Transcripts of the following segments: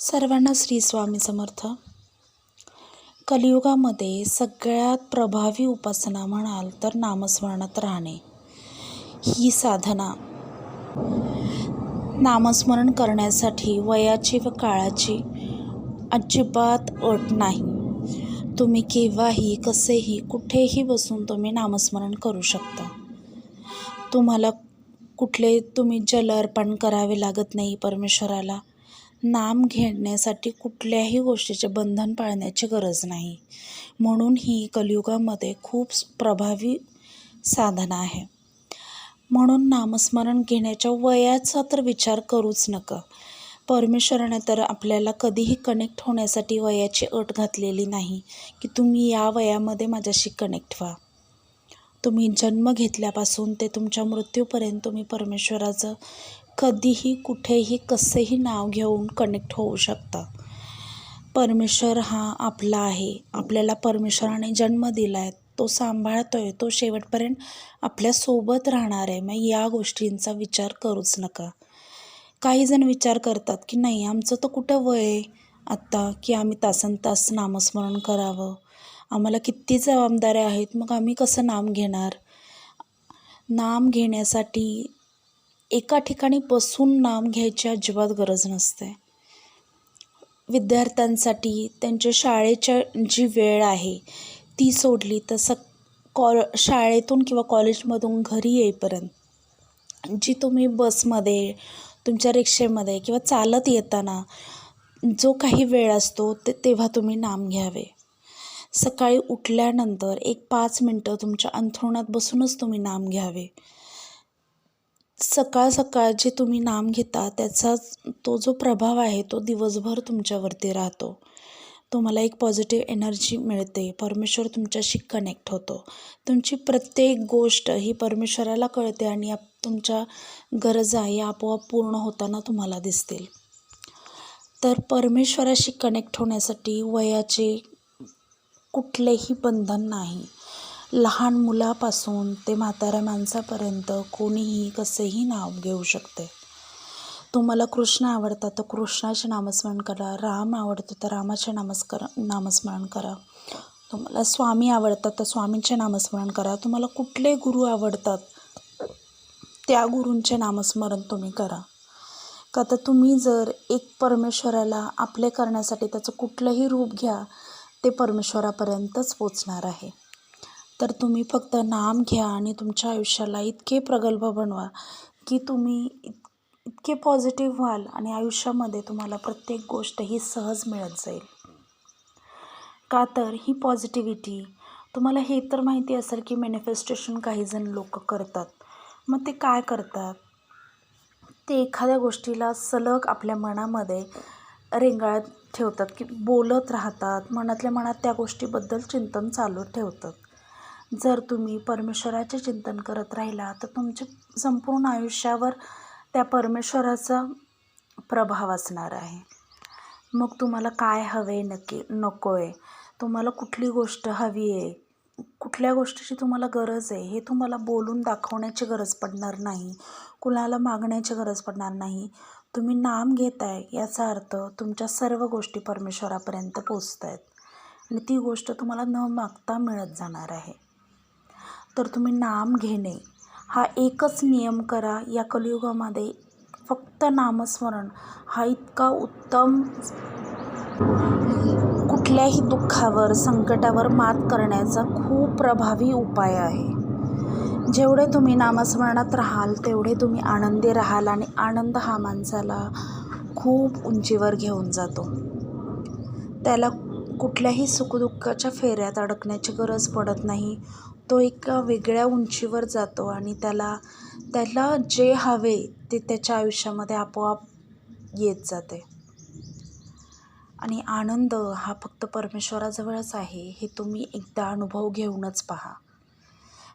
सर्वांना श्री स्वामी समर्थ. कलियुगामध्ये सगळ्यात प्रभावी उपासना म्हणाल तर नामस्मरणात राहणे. ही साधना. नामस्मरण करण्यासाठी वयाची व काळाची अजिबात अट नाही. तुम्ही केव्हाही कसेही कुठेही बसून तुम्ही नामस्मरण करू शकता. तुम्हाला कुठले तुम्ही जल अर्पण करावे लागत नाही परमेश्वराला. नाम घेण्यासाठी कुठल्याही गोष्टीचे बंधन पाळण्याची गरज नाही. म्हणून ही कलियुगामध्ये खूप प्रभावी साधना आहे. म्हणून नामस्मरण घेण्याच्या वयाचा तर विचार करूच नका. परमेश्वराने तर आपल्याला कधीही कनेक्ट होण्यासाठी वयाची अट घातलेली नाही की तुम्ही या वयामध्ये माझ्याशी कनेक्ट व्हा. तुम्ही जन्म घेतल्यापासून ते तुमच्या मृत्यूपर्यंत तुम्ही परमेश्वराचं कधीही कुठेही कसेही नाव घेऊन कनेक्ट होऊ शकता. परमेश्वर हा आपला आहे. आपल्याला परमेश्वराने जन्म दिला आहे तो सांभाळतो आहे तो शेवटपर्यंत आपल्यासोबत राहणार आहे. मग या गोष्टींचा विचार करूच नका. काही जण विचार करतात की नाही आमचं तर कुठं वय आहे? आत्ता की आम्ही तासन तास नामस्मरण करावं? आम्हाला किती जबाबदाऱ्या आहेत? मग आम्ही कसं नाम घेणार? नाम घेण्यासाठी एका ठिकाणी बसून नाम घ्यायची अजिबात गरज नसते. विद्यार्थ्यांसाठी त्यांच्या शाळेच्या जी वेळ आहे ती सोडली तर स कॉल शाळेतून किंवा कॉलेजमधून घरी येईपर्यंत जी तुम्ही बसमध्ये तुमच्या रिक्षेमध्ये किंवा चालत येताना जो काही वेळ असतो ते तेव्हा तुम्ही नाम घ्यावे. सकाळी उठल्यानंतर एक पाच मिनटं तुमच्या अंथरुणात बसूनच तुम्ही नाम घ्यावे. सकाळ सकाळ जे तुम्ही नाम घेता त्याचा तो जो प्रभाव आहे तो दिवसभर तुमच्यावरती राहतो. तुम्हाला एक पॉझिटिव्ह एनर्जी मिळते. परमेश्वर तुमच्याशी कनेक्ट होतो. तुमची प्रत्येक गोष्ट ही परमेश्वराला कळते आणि आप तुमच्या गरजा या आपोआप पूर्ण होताना तुम्हाला दिसतील. तर परमेश्वराशी कनेक्ट होण्यासाठी वयाचे कुठलेही बंधन नाही. लहान मुलापासून ते म्हाताऱ्या माणसापर्यंत कोणीही कसेही नाव घेऊ शकते. तुम्हाला कृष्ण आवडतात तर कृष्णाचे नामस्मरण करा. राम आवडतो तर रामाचे नामस्कर नामस्मरण करा. तुम्हाला स्वामी आवडतात तर स्वामींचे नामस्मरण करा. तुम्हाला कुठले गुरु आवडतात त्या गुरूंचे नामस्मरण तुम्ही करा. का तर तुम्ही जर एक परमेश्वराला आपले करण्यासाठी त्याचं कुठलंही रूप घ्या ते परमेश्वरापर्यंतच पोचणार आहे. तर तुम्ही फक्त नाम घ्या आणि तुमच्या आयुष्याला इतके प्रगल्भ बनवा की तुम्ही इत इतके पॉझिटिव्ह व्हाल आणि आयुष्यामध्ये तुम्हाला प्रत्येक गोष्ट ही सहज मिळत जाईल. का तर ही पॉझिटिव्हिटी तुम्हाला हे तर माहिती असेल की मॅनिफेस्टेशन काही जण लोक करतात. मग ते काय करतात? ते एखाद्या गोष्टीला सलग आपल्या मनामध्ये रेंगाळत ठेवतात की बोलत राहतात. मनातल्या मनात त्या गोष्टीबद्दल चिंतन चालू ठेवतात. जर तुम्ही परमेश्वराचे चिंतन करत राहिला तर तुमच्या संपूर्ण आयुष्यावर त्या परमेश्वराचा प्रभाव असणार आहे. मग तुम्हाला काय हवे नक्की? नको आहे तुम्हाला कुठली गोष्ट हवी आहे? कुठल्या गोष्टीची तुम्हाला गरज आहे? हे तुम्हाला बोलून दाखवण्याची गरज पडणार नाही. कुणाला मागण्याची गरज पडणार नाही. तुम्ही नाम घेत आहे याचा अर्थ तुमच्या सर्व गोष्टी परमेश्वरापर्यंत पोचत आहेत आणि ती गोष्ट तुम्हाला न मागता मिळत जाणार आहे. तर तुम्ही नाम घेणे हा एकच नियम करा या कलियुगामध्ये. फक्त नामस्मरण. हा इतका उत्तम कुठल्याही दुःखावर संकटावर मात करण्याचा खूप प्रभावी उपाय आहे. जेवढे तुम्ही नामस्मरणात राहाल तेवढे तुम्ही आनंदी राहाल आणि आनंद हा माणसाला खूप उंचीवर घेऊन जातो. त्याला कुठल्याही सुखदुःखाच्या फेऱ्यात अडकण्याची गरज पडत नाही. तो एका वेगळ्या उंचीवर जातो आणि त्याला त्याला जे हवे ते त्याच्या आयुष्यामध्ये आपोआप येत जाते. आणि आनंद हा फक्त परमेश्वराजवळच आहे हे तुम्ही एकदा अनुभव घेऊनच पहा.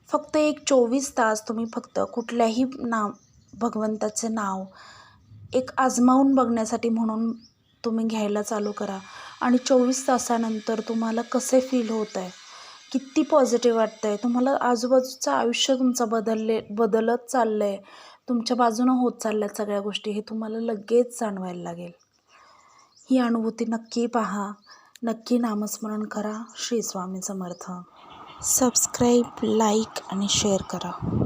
फक्त एक चोवीस तास तुम्ही फक्त कुठल्याही नाव भगवंताचे नाव एक आजमावून बघण्यासाठी म्हणून तुम्ही घ्यायला चालू करा. आणि चोवीस तासानंतर तुम्हाला कसे फील होत आहे किती पॉझिटिव्ह वाटतं आहे तुम्हाला आजूबाजूचं आयुष्य तुमचं बदलले बदलत चाललं आहे तुमच्या बाजूनं होत चालल्या सगळ्या गोष्टी. हे तुम्हाला लगेच जाणवायला लागेल. ही अनुभूती नक्की पहा. नक्की नामस्मरण करा. श्री स्वामी समर्थ. सबस्क्राईब लाईक आणि शेअर करा.